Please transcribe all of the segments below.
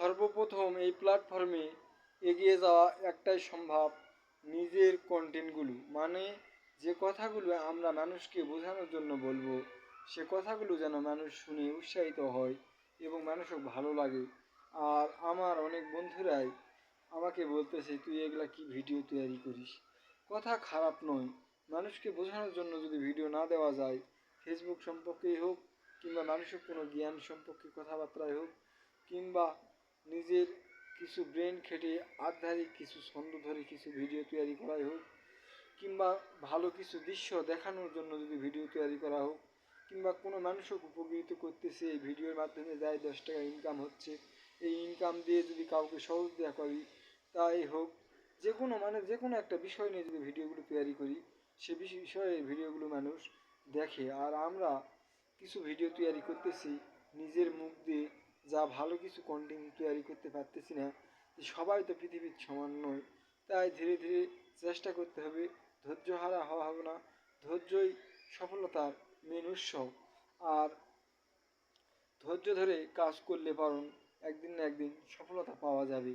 সর্বপ্রথম এই প্ল্যাটফর্মে এগিয়ে যাওয়া একটাই সম্ভব, নিজের কন্টেন্টগুলো মানে যে কথাগুলো আমরা মানুষকে বোঝানোর জন্য বলব, সে কথাগুলো যেন মানুষ শুনে উৎসাহিত হয় এবং মানুষের ভালো লাগে। আর আমার অনেক বন্ধুরাই আমাকে বলতেছে, তুই এগুলা কি ভিডিও তৈরি করিস? কথা খারাপ নয়। মানুষকে বোঝানোর জন্য যদি ভিডিও না দেওয়া যায় ফেসবুক সম্পর্কেই হোক কিংবা মানুষের কোনো জ্ঞান সম্পর্কে কথাবার্তায় হোক কিংবা নিজের কিছু ব্রেন খেটে আধ্যাত্মিক কিছু ছন্দ ধরে কিছু ভিডিও তৈরি করাই হোক, কিংবা ভালো কিছু দৃশ্য দেখানোর জন্য যদি ভিডিও তৈরি করা হোক, কিংবা কোনো মানুষকে উপকৃত করতেছে, এই ভিডিওর মাধ্যমে যায় দশ টাকা ইনকাম হচ্ছে, এই ইনকাম দিয়ে যদি কাউকে সহজ দেওয়া করি, তাই হোক যে কোনো মানে যে কোনো একটা বিষয় নিয়ে যদি ভিডিওগুলো তৈরি করি, সে বিষয়ে ভিডিওগুলো মানুষ দেখে। আর আমরা কিছু ভিডিও তৈরি করতেছি, নিজের মুখ দিয়ে যা ভালো কিছু কন্টেন্ট তৈরি করতে পারতেছি না সবাই তো পৃথিবীর সমান নয়। তাই ধীরে ধীরে চেষ্টা করতে হবে, ধৈর্য হারা হওয়া হবে না। ধৈর্যই সফলতার মেন উৎস। আর ধৈর্য ধরে কাজ করলে পারুন একদিন না একদিন সফলতা পাওয়া যাবে।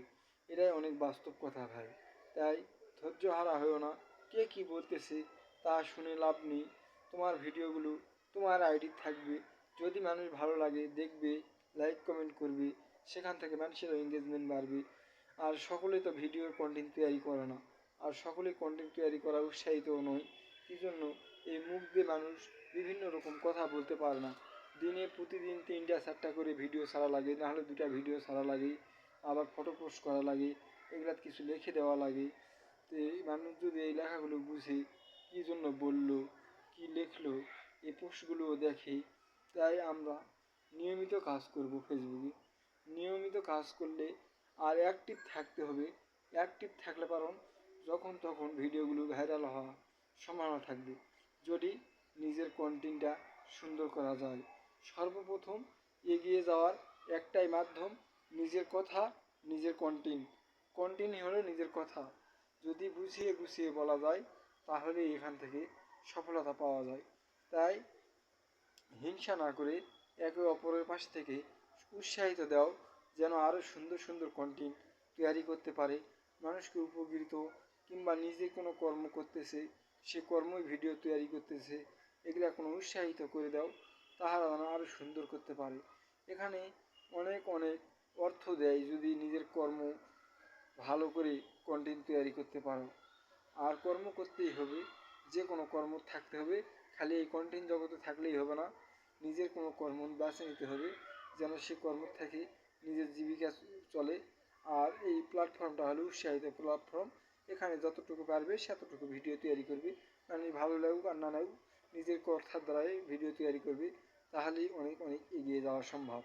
এটাই অনেক বাস্তব কথা ভাই। তাই ধৈর্য হারা হয়েও না। কে কি বলতেছে তা শুনে লাভ নেই। তোমার ভিডিওগুলো তোমার আইডি থাকবে। যদি মানুষ ভালো লাগে, দেখবে লাইক কমেন্ট করবে, সেখান থেকে মানুষের এঙ্গেজমেন্ট বাড়বে। আর সকলে তো ভিডিওর কন্টেন্ট তৈরি করে না। আর সকলে কন্টেন্ট তৈরি করা উৎসাহিতও নয়। কী জন্য এই মুখ দিয়ে মানুষ বিভিন্ন রকম কথা বলতে পারে না। দিনে প্রতিদিন তিনটা, চারটা করে ভিডিও ছাড়া লাগে, নাহলে দুটা ভিডিও ছাড়া লাগে, আবার ফটো পোস্ট করা লাগে, এগুলা কিছু লিখে দেওয়া লাগে। তো এই মানুষ যদি এই লেখাগুলো বুঝে কী জন্য বলল, কী লিখলো, এই পোস্টগুলো দেখে, তাই আমরা নিয়মিত কাজ করব ফেসবুকে। নিয়মিত কাজ করলে আর অ্যাক্টিভ থাকতে হবে। অ্যাক্টিভ থাকলে কারণ যখন তখন ভিডিওগুলো ভাইরাল হওয়া সম্ভাবনা থাকবে। যদি নিজের কন্টেন্টটা সুন্দর করা যায়। সর্বপ্রথম এগিয়ে যাওয়ার একটাই মাধ্যম নিজের কথা, নিজের কন্টেন্ট কন্টেন্ট হলো নিজের কথা। যদি বুঝিয়ে গুছিয়ে বলা যায়, তাহলে এখান থেকে সফলতা পাওয়া যায়। তাই হিংসা না করে একে অপরের পাশ থেকে উৎসাহিত দাও, যেন আরও সুন্দর সুন্দর কন্টেন্ট তৈরি করতে পারে। মানুষকে উপকৃত কিংবা নিজে কোনো কর্ম করতেছে, সে কর্মই ভিডিও তৈরি করতেছে, এগুলা কোনো উৎসাহিত করে দাও তাহারা যেন আরও সুন্দর করতে পারে। এখানে অনেক অনেক অর্থ দেয় যদি নিজের কর্ম ভালো করে কন্টেন্ট তৈরি করতে পারো। আর কর্ম করতেই হবে, যে কোনো কর্ম থাকতে হবে, খালি এই কন্টেন্ট জগতে থাকলেই হবে না। নিজের কোনো কর্ম বেছে নিতে হবে, যেন সে কর্ম থেকে নিজের জীবিকা চলে। আর এই প্ল্যাটফর্মটা হলো উৎসাহিত প্ল্যাটফর্ম এখানে যতটুকু পারবে সেতটুকু ভিডিও তৈরি করবে। মানে ভালো লাগুক আর না লাগুক, নিজের কথার দ্বারাই ভিডিও তৈরি করবে। তাহলেই অনেক অনেক এগিয়ে যাওয়া সম্ভব।